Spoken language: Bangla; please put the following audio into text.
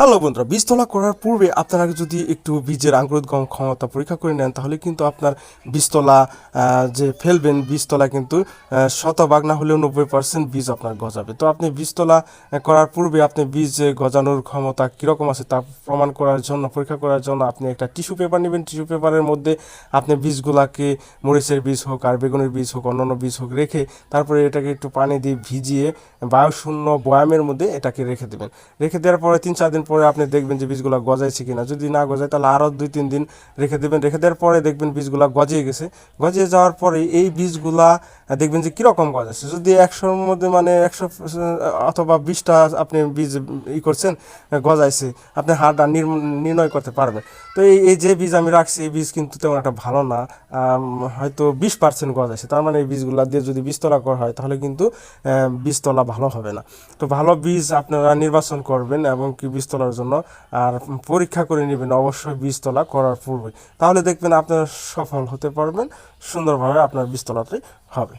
হ্যালো বন্ধুরা, বীজতলা করার পূর্বে আপনারা যদি একটু বীজের আঙ্কুরোদ্গম ক্ষমতা পরীক্ষা করে নেন, তাহলে কিন্তু আপনার বীজতলা যে ফেলবেন বীজতলা কিন্তু শতভাগ না হলেও নব্বই পার্সেন্ট বীজ আপনার গজাবে। তো আপনি বীজতলা করার পূর্বে আপনি বীজ গজানোর ক্ষমতা কীরকম আছে তা প্রমাণ করার জন্য, পরীক্ষা করার জন্য আপনি একটা টিস্যু পেপার নেবেন। টিস্যু পেপারের মধ্যে আপনি বীজগুলাকে মরিচের বীজ হোক, আর বেগুনের বীজ হোক, অন্যান্য বীজ হোক রেখে তারপরে এটাকে একটু পানি দিয়ে ভিজিয়ে বায়ুশূন্য বয়ামের মধ্যে এটাকে রেখে দেবেন। রেখে দেওয়ার পরে তিন চার দিন পরে আপনি দেখবেন যে বীজগুলো গজাইছে কিনা। যদি না গজায়, তাহলে আরও দুই তিন দিন রেখে দেবেন। রেখে দেওয়ার পরে দেখবেন বীজগুলো গজিয়ে গেছে। গজিয়ে যাওয়ার পরে এই বীজগুলা দেখবেন যে কীরকম গজাচ্ছে। যদি একশোর মধ্যে মানে একশো অথবা বিশটা আপনি বীজ ই করছেন গজাইছে, আপনি হারটা নির- নির্ণয় করতে পারবেন। তো এই এই যে বীজ আমি রাখছি, এই বীজ কিন্তু তেমন একটা ভালো না। হয়তো বিশ পার্সেন্ট গজাইছে। তার মানে এই বীজগুলো দিয়ে যদি বীজতলা করা হয়, তাহলে কিন্তু বীজতলা ভালো হবে না। তো ভালো বীজ আপনারা নির্বাচন করবেন এবং কি বীজতলার জন্য আর পরীক্ষা করে নেবেন অবশ্যই বীজতলা করার পূর্বে তাহলে দেখবেন আপনারা সফল হতে পারবেন, সুন্দরভাবে আপনার বীজতলাটি হবে।